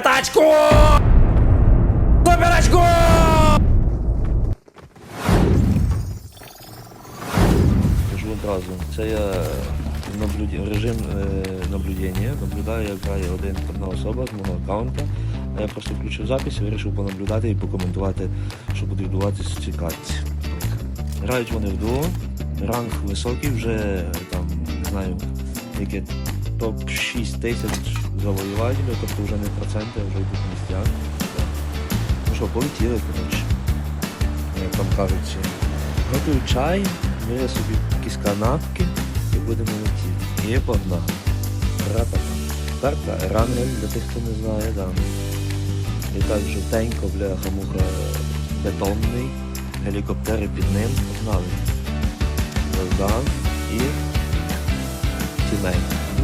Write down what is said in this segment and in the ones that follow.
тачку! Суперачку! Кажу одразу, це я наблюд... режим е, наблюдення, наблюдаю, як грає один одна особа з мого аккаунта. А Я просто включив запис і вирішив понаблюдати і покоментувати, що буде відбуватися в цій. Грають вони в дуо, ранг високий, вже там, не знаю, яке топ-6 тисяч завоювателів, тобто вже не проценти, а вже йдуть місця. Ну що, полетіли, коротше. Як там кажуть. Готую чай, бере собі якісь канапки і будемо летіти. І погнали. Карта Ерангель, для тих, хто не знає, да. Літак жовтенько, бляха муха бетонний, гелікоптери під ним, погнали. Богдан і тімей.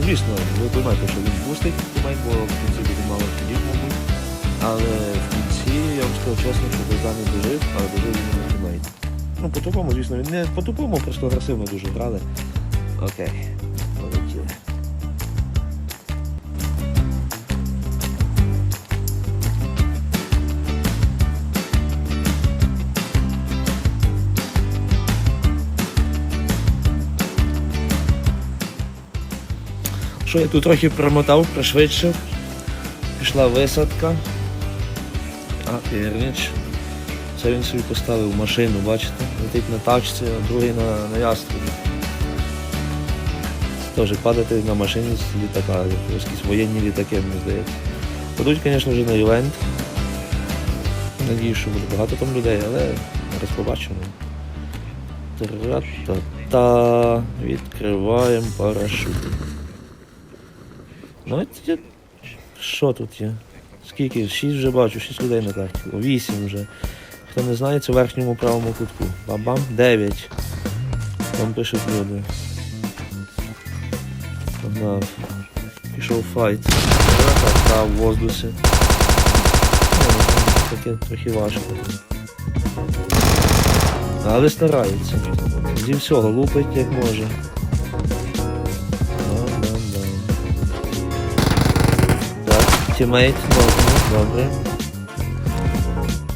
Звісно, ви розумієте, що він пустить тімей, бо в кінці буде мало ходів, мабуть. Але в кінці я вам скажу чесно, що Богдан не дожив, але дожив він на тімейт. Ну, по-тупому, звісно, він не по-тупому, просто агресивно дуже грали. Окей, Що я тут трохи промотав, пришвидшив. Пішла висадка. А, пірніч. Це він собі поставив машину, бачите? Летить на тачці, а другий на, на яструбі. Теж падати на машині з літака, якісь воєнні літаки, мені здається. Подуть, звісно вже на івент. Надію, що буде багато там людей, але зараз побачимо. Тра-та-та. Відкриваємо парашут. Ну, от є- що тут є? Скільки? Шість вже бачу, шість людей на карті. О, Вісім вже. Хто не знає, це в верхньому правому кутку. Бам-бам, дев'ять. Там пишуть люди. Погнав. Пішов файт. Та в воздусі. Ну, Таке трохи важко. Але старається. Зі всього лупить як може. Тімейт, добре, добре.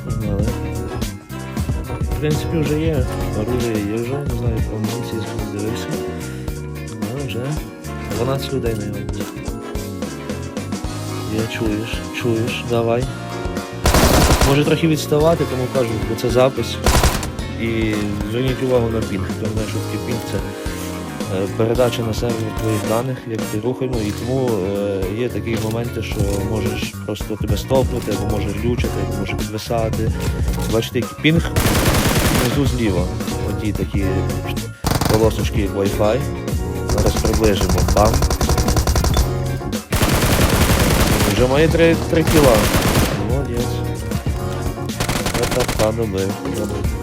Погнали. В принципі, вже є. Оружие є вже, не знаю, по амуніції дивився. Ну, вже 12 людей на ньому. Я чуєш, чуєш, давай. Може трохи відставати, тому кажу, бо це запис. І зверніть увагу на пінг. Знає, що пінг, це передача на сервер твоїх даних, як ти рухаємо, і тому е, є такі моменти, що можеш просто тебе стопнути, або може глючити, або може підвисати. Бачите, який пінг внизу зліва. Оті такі полосочки, як Wi-Fi. Зараз приближимо. Бам. Вже має 3, 3 кіла. Молодець. Та-та-та, добив.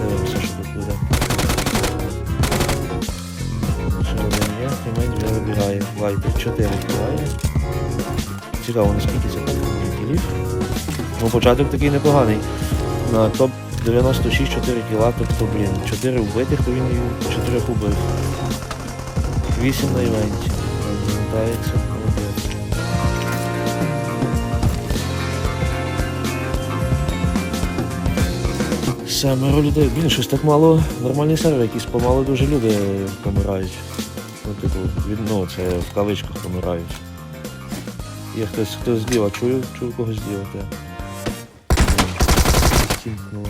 Дивимося, що тут буде. Є, тімейт вже вибігає. Вайпер 4 вбиває. Цікаво, наскільки це кілів. Ну, початок такий непоганий. На топ 96 4 кіла, тобто, блін, 4 вбитих, то він 4 убив. 8 на івенті. Розглядається. Семеро людей. Блін, щось так мало. Нормальний сервер, якийсь помало дуже люди помирають. Ну, типу, від, ну, це в кавичках помирають. Є хтось, хтось зліва, чую, чую когось зліва. Стімкнуло.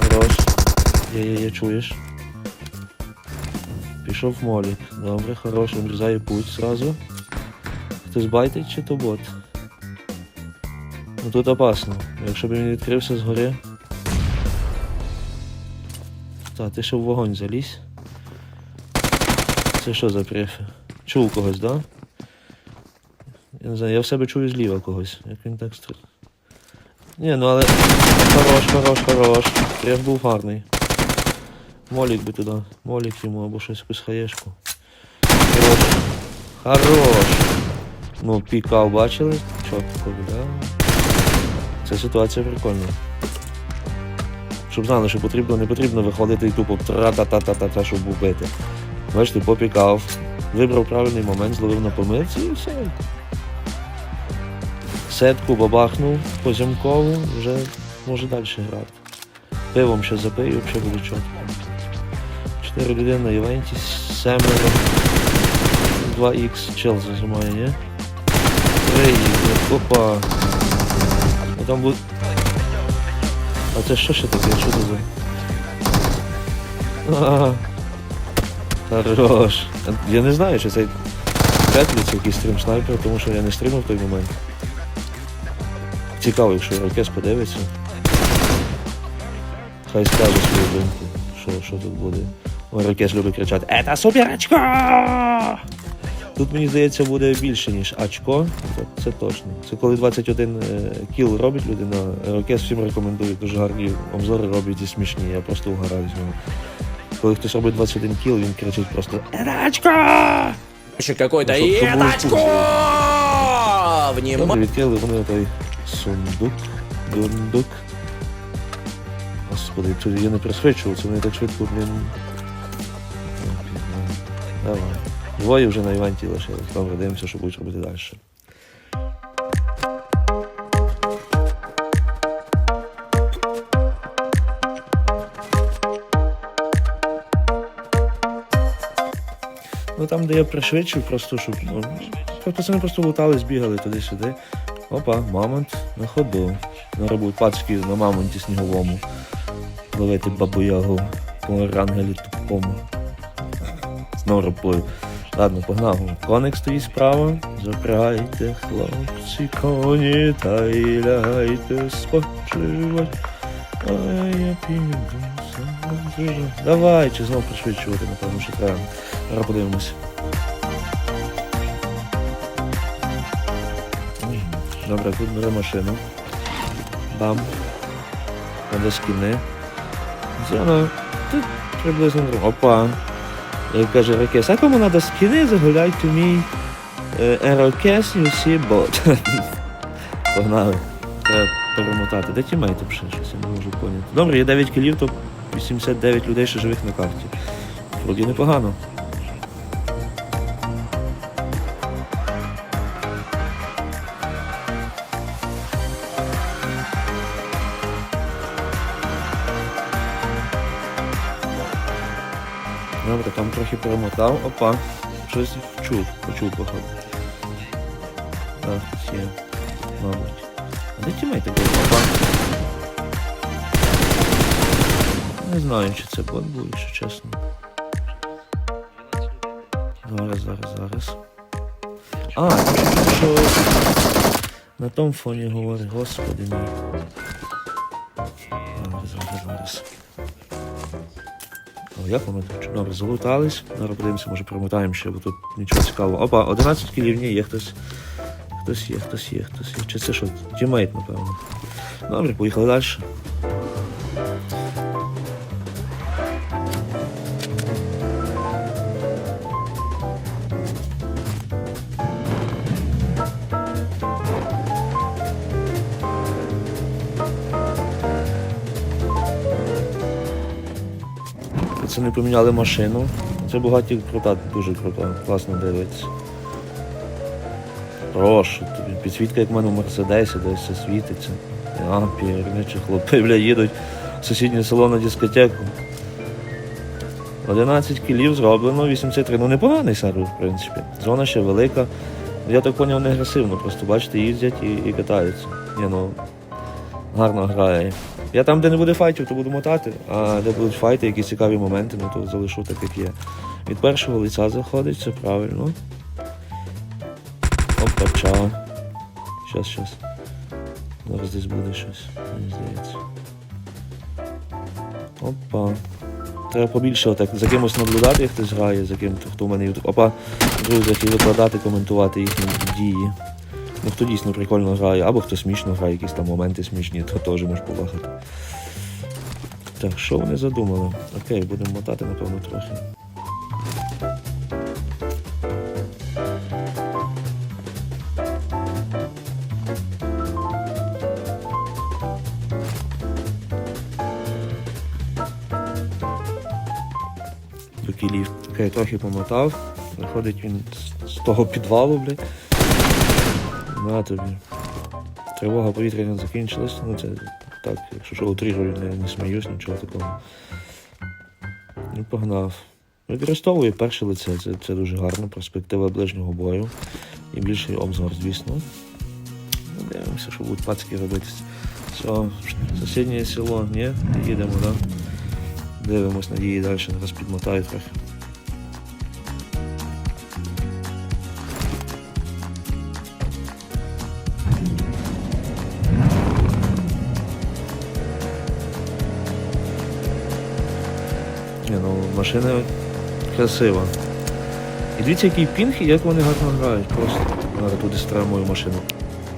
Хорош. Є, чуєш. Пішов молік. Добре, хорош, обрізає путь зразу. Хтось байтить чи то бот? Ну тут опасно. Якщо б він відкрився згори. Так, ти ще в вогонь залізь. Це що за префи? Чув когось, да? Я не знаю, я в себе чую зліва когось. Як він так стр... Ні, ну але. Хорош, хорош, хорош. Преф був гарний. Молік би туди. Молік йому або щось якусь хаєшку. Хорош. Хорош. Ну, пікав, бачили? Чітко, да? Ця ситуація прикольна. Щоб знали, що потрібно, не потрібно виходити і тупо тра-та-та-та-та, щоб вбити. Бачите, попікав, вибрав правильний момент, зловив на помилці і все. Сетку бабахнув позямкову, вже може далі грати. Пивом ще запию, взагалі буде чітко. Чотири людини на івенті, семеро. 2х чел зажимає, ні? 3 опа. А там буде. А це що ще таке? Що це за? А, Хорош. Я не знаю, чи це вряд якийсь стрім снайпер, тому що я не стримав в той момент. Цікаво, якщо Рокес подивиться. Хай скаже свою думку, що, що тут буде. Ой, Рокес любить кричати «Ета очко!» Тут мені здається буде більше, ніж очко. Це, це точно. Це коли 21 е, кіл робить людина. Рокес всім рекомендую, дуже гарні обзори роблять і смішні. Я просто угораю з нього. Коли хтось робить 21 кіл, він кричить просто «Ета очко!» Еще какой-то Ну! Добре, відкрили вони той сундук, дундук. Господи, тут я не пришвидшувався, вони так швидко, блін. Ну. Давай. Двоє вже на івенті лишилось. Добре, дивимося, що будуть робити далі. Ну там, де я пришвидшив, просто щоб. Ну, пацани просто лутали, збігали туди-сюди. Опа, мамонт на ходу. Будуть пацки на мамонті сніговому. Ловити бабу ягу по рангелі тупому. Знову рапую. Ладно, погнав. Коник стоїть справа. Запрягайте, хлопці, коні, та й лягайте спочивать. А я піду. Давай, чи знов пришвидшувати, напевно, що треба. Зараз подивимось. Добре, тут бере машину. Бам. Надо скини. Зона. Тут приблизно. Опа. Як каже Ракес, а кому треба скини, загуляйте мій Ерокес UC бот. Погнали. Треба перемотати. Де тімейти ще щось, я не можу поняти. Добре, є 9 кілів, то 89 людей ще живих на карті. Вроді непогано. Трохи перемотав. Опа. Щось чув, почув походу. Так, є. Мабуть. А де тімейти були? Опа. Не знаю, чи це бот був, якщо чесно. Зараз, зараз, зараз. А, що на тому фоні говорить, господи мій. Як воно тут залутались. Зараз подивимося, може промотаємо ще, бо тут нічого цікавого. Опа, 11 кілів, ні, є хтось. Хтось є, хтось є, хтось є. Чи це що? Тімейт, напевно. Добре, поїхали далі. Поміняли машину. Це багаті крута, дуже крута, класно дивиться. Прошу. Підсвітка, як в мене в Мерседесі, десь все світиться. А, пірничі хлопці, бля, їдуть в сусіднє село на дискотеку. 11 кілів зроблено, 83. Ну непоганий сервер, в принципі. Зона ще велика. Я так поняв, не агресивно, просто бачите, їздять і, і катаються. Ні, ну, гарно грає. Я там, де не буде файтів, то буду мотати, а де будуть файти, якісь цікаві моменти, ну то залишу так, як є. Від першого лиця заходить, це правильно. Опача. Щас, щас. Зараз десь буде щось, мені здається. Опа. Треба побільше отак за кимось наблюдати, як хтось грає, за ким хто в мене ютуб. Опа, друзі, і викладати, коментувати їхні дії. Ну хто дійсно прикольно грає, або хто смішно грає, якісь там моменти смішні, то теж можеш побахати. Так, що вони задумали? Окей, будемо мотати, напевно, трохи. Окей, трохи помотав. Виходить він з того підвалу, блядь. На тобі. Тривога повітряна закінчилась. Ну це так, якщо що утрірую, не, не сміюсь, нічого такого. Ну, погнав. Використовую перше лице, це, це дуже гарно, перспектива ближнього бою. І більший обзор, звісно. Ну, Дивимося, що будуть пацки робити. Все, сусіднє село, ні? Їдемо, так? Да? Дивимось, надії далі, зараз підмотаю трохи. Ну не красиво. І дивіться, який пінг і як вони гарно грають. Просто треба туди стримую машину.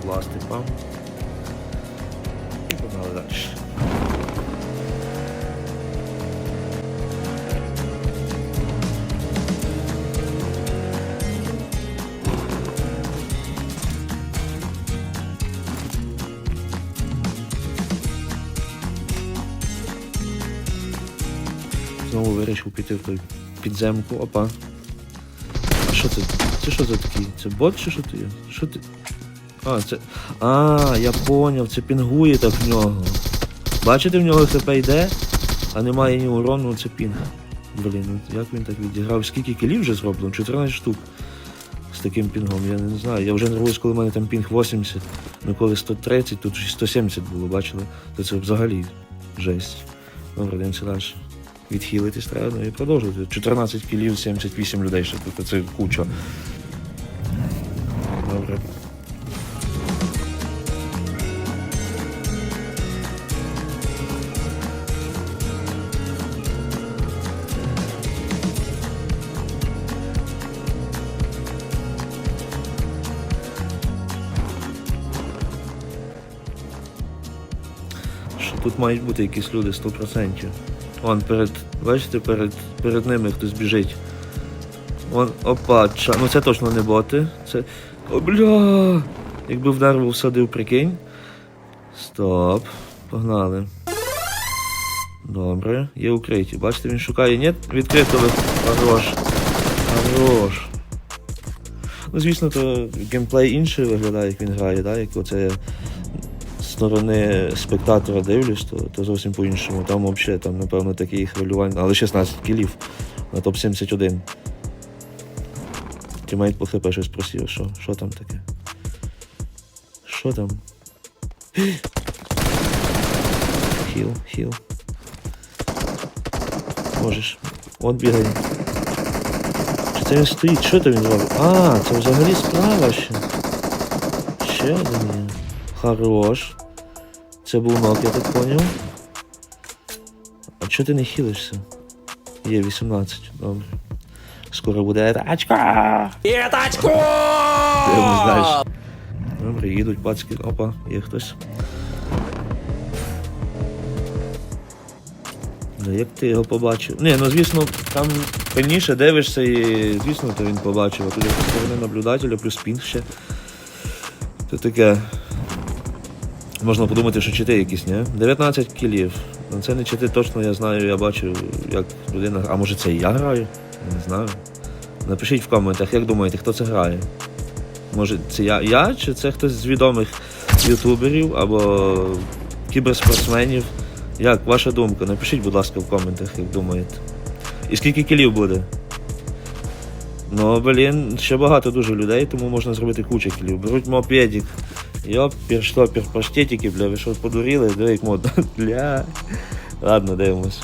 Пластик вам. Знову вирішив піти в той підземку. Опа. А що це? Це що за такий? Це бот чи що ти? Що ти? А, це. А, я поняв, це пінгує так в нього. Бачите, в нього ХП йде, а немає ні урону, це пінг. Блін, ну як він так відіграв? Скільки кілів вже зроблено? 14 штук. З таким пінгом, я не знаю. Я вже нервуюсь, коли в мене там пінг 80, ну коли 130, тут 170 було, бачили? То це взагалі жесть. Добре, дивимося далі відхилитись треба ну, і продовжувати. 14 кілів, 78 людей ще тут, це куча. Добре. Тут мають бути якісь люди 100%. Вон перед, бачите, перед, перед ними хтось біжить. Вон, опа, ча. Ну це точно не боти. Це. О, бля! Якби в дерево всадив, прикинь. Стоп. Погнали. Добре, є укриті. Бачите, він шукає. Ні, відкрито ви. Хорош. Хорош. Ну, звісно, то геймплей інший виглядає, як він грає, да? як оце сторони спектатора дивлюсь, то, то зовсім по-іншому. Там взагалі, там, напевно, такі хвилювання, але 16 кілів на топ-71. Тімейт по щось просив, що, що там таке? Що там? Хіл, хіл. Можеш. От бігає. Чи це він стоїть? Що це він робить? А, це взагалі справа ще. Ще один. Хорош. Це був нок, я так поняв. А чого ти не хилишся? Є 18, добре. Скоро буде тачка. Є тачку! Дивимось далі. Добре, їдуть пацки. Опа, є хтось. Да, як ти його побачив? Ні, ну звісно, там пильніше дивишся і звісно, то він побачив. А тут зі сторони наблюдателя, плюс пінг ще. То таке. Можна подумати, що чити якісь, ні? 19 кілів. Ну це не чити точно, я знаю, я бачу, як людина. А може це і я граю? Не знаю. Напишіть в коментах, як думаєте, хто це грає? Може, це я, я чи це хтось з відомих ютуберів або кіберспортсменів? Як ваша думка? Напишіть, будь ласка, в коментах, як думаєте. І скільки кілів буде? Ну, блін, ще багато дуже людей, тому можна зробити кучу кілів. Беруть мопедик. Йопір, штопір, паштетики, бля, ви що подуріли? Диви, як модно. Бля. Ладно, дивимось.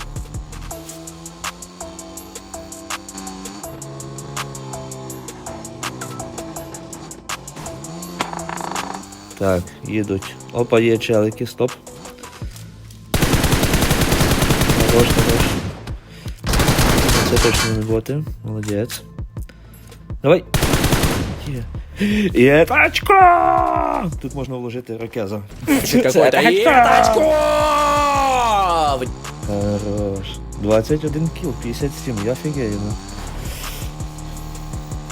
Так, їдуть. Опа, є челики, стоп. Хорош, хорош. Це точно не боти. Молодець. Давай. Є. Є тачка! Тут можна вложити ракеза. Какой-то є! Хорош. 21 кіл, 57, я фігею. ну.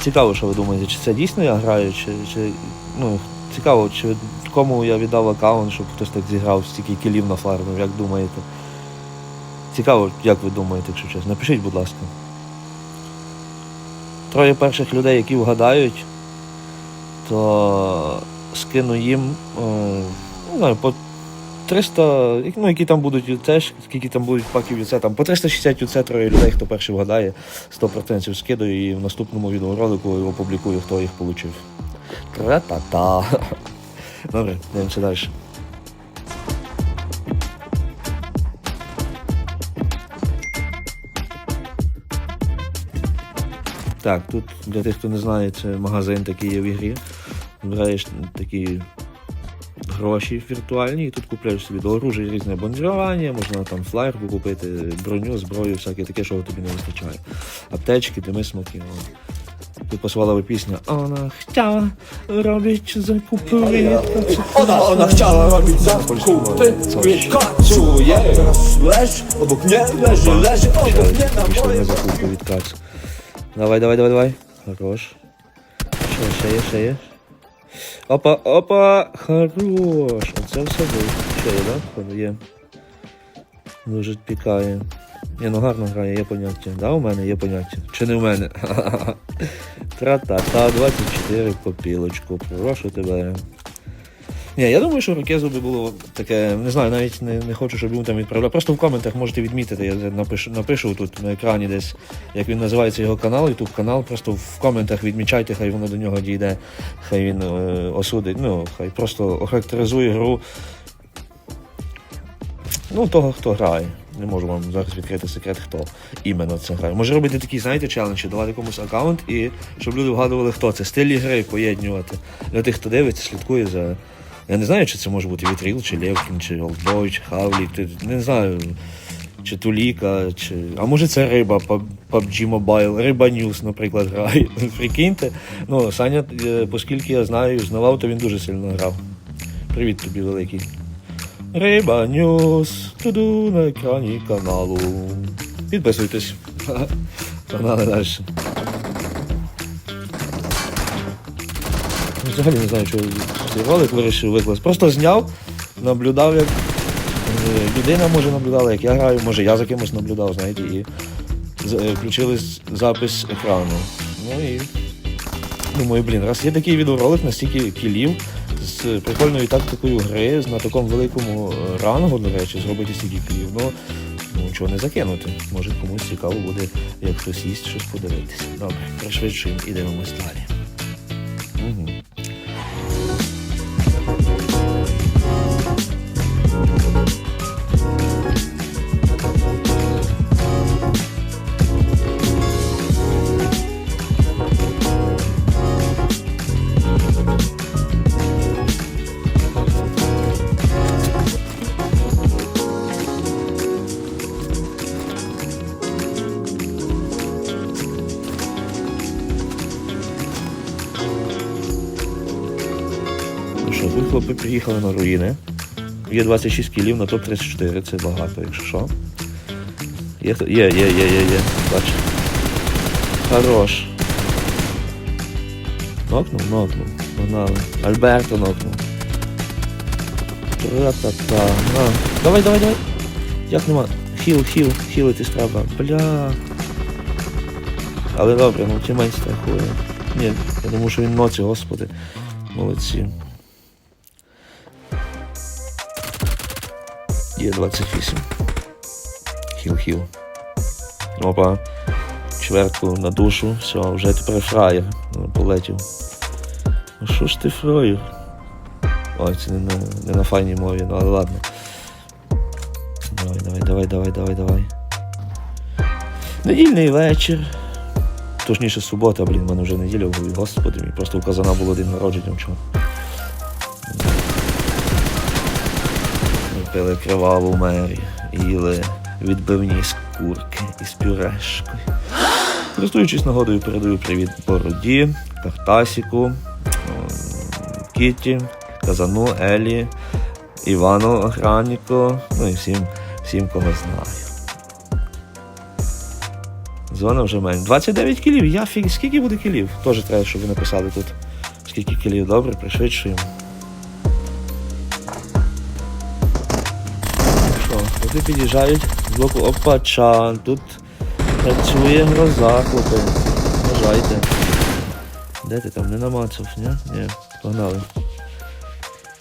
Цікаво, що ви думаєте, чи це дійсно я граю, чи, чи ну, цікаво, чи кому я віддав аккаунт, щоб хтось так зіграв, стільки кілів нафармив, як думаєте? Цікаво, як ви думаєте, якщо чесно. Напишіть, будь ласка. Троє перших людей, які вгадають, то скину їм о, не знаю, по 300, ну які там будуть ЮЦ, скільки там будуть паків ЮЦ, там по 360 ЮЦ троє людей, хто перший вгадає, 100% скидаю і в наступному відеоролику опублікую, хто їх отримав. Тра-та-та. Добре, дивимося далі. Так, тут для тих, хто не знає, це магазин такий є в ігрі. Збираєш такі гроші віртуальні і тут купляєш собі до оружия різне бонжування, можна там флаєр купити, броню, зброю, всяке таке, що тобі не вистачає. Аптечки, дими, смоки. Тут посвалова пісня Вона хотіла робить закупи. Ona, ona chciała robić zakupy Відкачує leży, leży obok mnie na Пішли на moim закупи від кац. Давай, давай, давай, давай. Хорош. Ще, ще є, ще. Опа, опа, хорош. Оце все був. Ще є, да? Походу, є. Дуже пікає. Ні, ну гарно грає, є поняття. Да, у мене є поняття. Чи не в мене? Тра-та-та, 24 копілочку. Прошу тебе. Ні, я думаю, що Рокезу би було таке, не знаю, навіть не, не хочу, щоб йому там відправляв. Просто в коментах можете відмітити, я напишу, напишу тут на екрані десь, як він називається його канал, ютуб канал. Просто в коментах відмічайте, хай воно до нього дійде, хай він е, осудить, ну, хай просто охарактеризує гру. Ну, того, хто грає. Не можу вам зараз відкрити секрет, хто іменно це грає. Може робити такі, знаєте, челенджі, давати комусь аккаунт і щоб люди вгадували, хто це. Стилі гри поєднювати. Для тих, хто дивиться, слідкує за. Я не знаю, чи це може бути Вітріл, чи Левкін, чи Олдбой, чи Хавлік, не знаю. Чи Туліка, чи. А може це риба, Pub- PUBG Mobile, Риба News, наприклад, грає. Прикиньте. Ну, Саня, е, оскільки я знаю, знавав, то він дуже сильно грав. Привіт тобі, великий. Риба Ньюс, туду на екрані каналу. Підписуйтесь. Погнали далі. Взагалі не знаю, чого цей ролик вирішив викласти. Просто зняв, наблюдав, як е, людина може наблюдала, як я граю, може я за кимось наблюдав, знаєте, і е, включили запис екрану. Ну і думаю, блін, раз є такий відеоролик, настільки кілів з прикольною тактикою гри, на такому великому рангу, до речі, зробити стільки кілів, ну, ну чого не закинути. Може комусь цікаво буде, як хтось їсть щось подивитися. Добре, пришвидшуємо і дивимось далі. Приїхали на руїни. Є 26 кілів на топ-34, це багато, якщо що. Є, є, є, є, є, є. Бач. Хорош. Нокнув, нокнув. Погнали. Альберто нокнув. Тра-та-та. На. Давай, давай, давай. Як нема? Хіл, хіл, хілитись треба. Бля. Але добре, ну тімейн страхує. Ні, я думаю, що він ноці, господи. Молодці. Є 28. Хіл-хіл. Опа. Чвертку на душу. Все, вже тепер фраєр. Ну, Полетів. Ну що ж ти фраєр? Ой, це не на, не на файній мові, ну але ладно. Давай, давай, давай, давай, давай, давай. Недільний вечір. Точніше субота, блін, в мене вже неділя, господи мій. Просто у було день народження вчора. Пили криваву мері, їли відбивні скурки із пюрешкою. Користуючись нагодою, передаю привіт Бороді, Картасіку, Кіті, Казану, Елі, Івану Охранніку, ну і всім, всім, кого знаю. Зона вже менше. 29 кілів. Я фіг. Скільки буде кілів? Теж треба, щоб ви написали тут. Скільки кілів? Добре, пришвидшуємо. Туди під'їжджають з боку Опача. Тут працює гроза, хлопи. Вважайте. Де ти там? Не намацав, ні? Ні, погнали.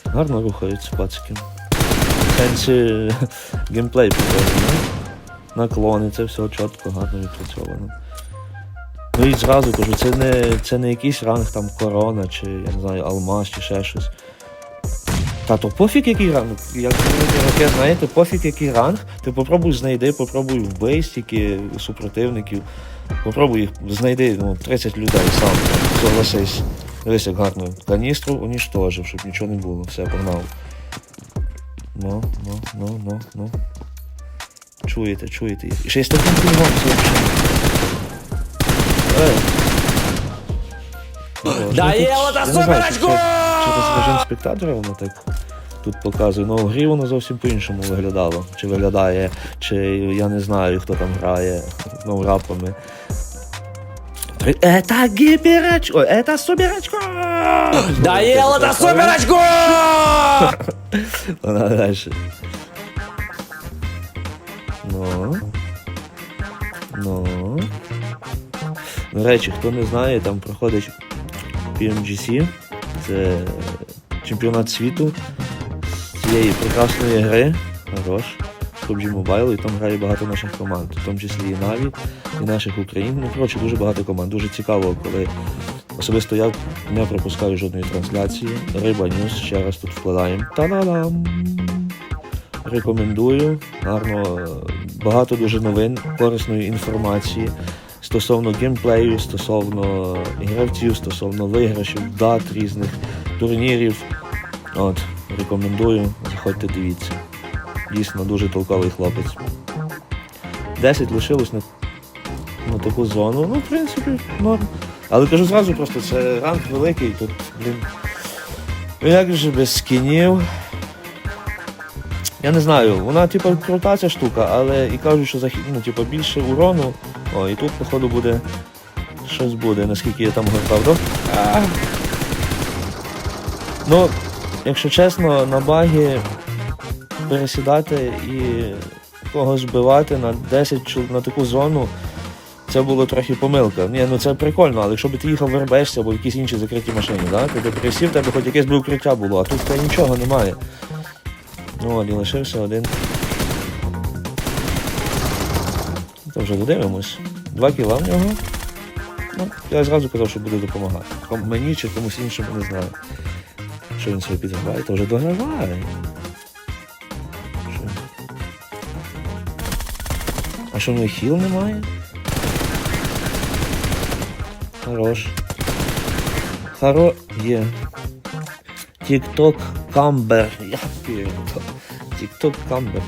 Гарно рухаються пацики. В сенсі геймплей показує, наклони, це все чітко, гарно відпрацьовано. Ну і зразу кажу, це не, це не якийсь ранг там корона, чи я не знаю, алмаз, чи ще щось. Та то пофіг який ранг, як ви знаєте, пофіг який ранг, ти попробуй знайди, попробуй вбий стільки супротивників, попробуй їх знайди ну, 30 людей сам, согласись. Дивись, як гарно. Каністру уніштожив, щоб нічого не було. Все, погнав. Ну, ну, ну, ну, ну. Чуєте, чуєте. І ще й з таким пінгом, це взагалі. Тут, я це Через режим спектатора воно так тут показує. Ну, в грі воно зовсім по-іншому виглядало. Чи виглядає, чи я не знаю, хто там грає ну, рапами. Это гіперочко! Это суперочко! Дає ота суперечку! Вона далі. Ну. Ну. До речі, хто не знає, там проходить PMGC. Це чемпіонат світу цієї прекрасної гри. Хорош. PUBG Mobile, і там грає багато наших команд, в тому числі і Наві, і наших Україн. Ну, коротше, дуже багато команд. Дуже цікаво, коли особисто я не пропускаю жодної трансляції. Риба Ньюс, ще раз тут вкладаємо. Та-да-дам! Рекомендую. Гарно, е, багато дуже новин, корисної інформації стосовно геймплею, стосовно гравців, стосовно виграшів, дат різних турнірів. От, рекомендую, заходьте, дивіться. Дійсно, дуже толковий хлопець. 10 лишилось на, на таку зону. Ну, в принципі, норм. Але кажу зразу просто, це ранг великий, тут, блін. Ну як же без скінів. Я не знаю, вона типу крута ця штука, але і кажуть, що захід, ну, типу, більше урону. О, і тут, походу, буде. Щось буде, наскільки я там гортав? А. Ну, якщо чесно, на багі пересідати і когось збивати на 10 чол- на таку зону. Це було трохи помилка. Ні, ну це прикольно, але якщо б ти їхав в РБС або в якійсь іншій закритій машині, да? ти пересів, тебе хоч якесь би укриття було, а тут нічого немає. Ну, і лишився один. То вже додивимось. Два кіла в нього. Ну, я зразу казав, що буде допомагати. Мені чи комусь іншому не знаю. Що він собі підграває, то вже дограває. А що в нього хіл немає? Хорош. Хоро... Є. Тік-ток камбер. Я пірто. Тік-ток камбер.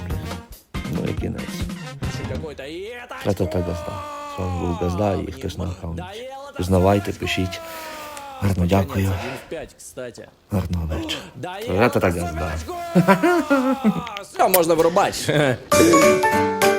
Ну і кінець. Какой-то и это А то так газда. З вами був газда і хтось на аккаунті. Узнавайте, пишіть. Гарно дякую. 5, кстати. Гарного вечора. Так ота газда. Все, можна вирубати.